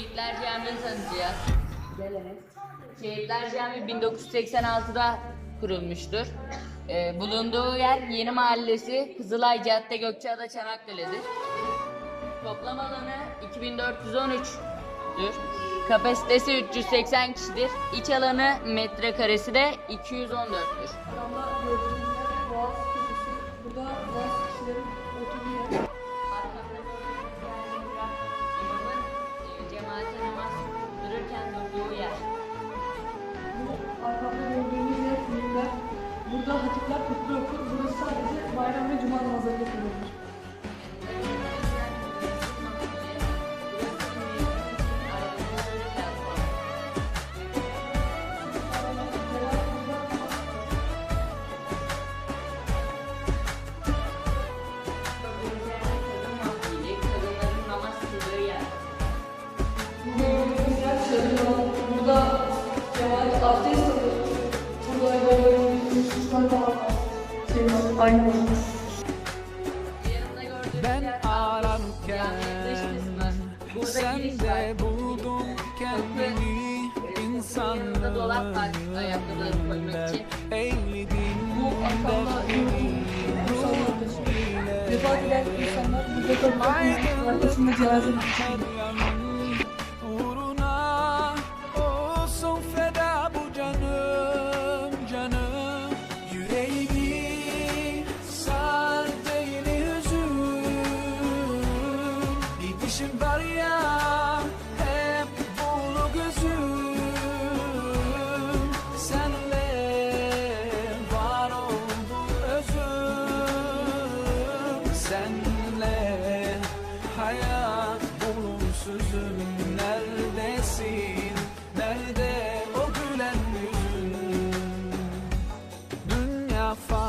Şehitler Camii'ni tanıtacağız. Şehitler Camii 1986'da kurulmuştur. Ee, bulunduğu yer Yeni Mahallesi, Kızılay Cadde, Gökçeada, Çanakkale'dir. Toplam alanı 2413'tür. Kapasitesi 380 kişidir. İç alanı metrekaresi de 214'tür. Adamda gördüğünüz yer Boğaz Burada hatipler hutbe okur. Burası sadece bayram ve cuma namazlarında kullanılır. Ben ararken sen de buldun kendini Yanında dolap var ayakkabıları koymak için. Bu Musa Kardeşi. Vefat eden insanlar burada kalıyor. Arkasında cenaze. için var ya hep dolu gözüm. Senle var oldu özüm. Senle hayat bulun Neredesin, nerede o gülen yüzün Dünya farklı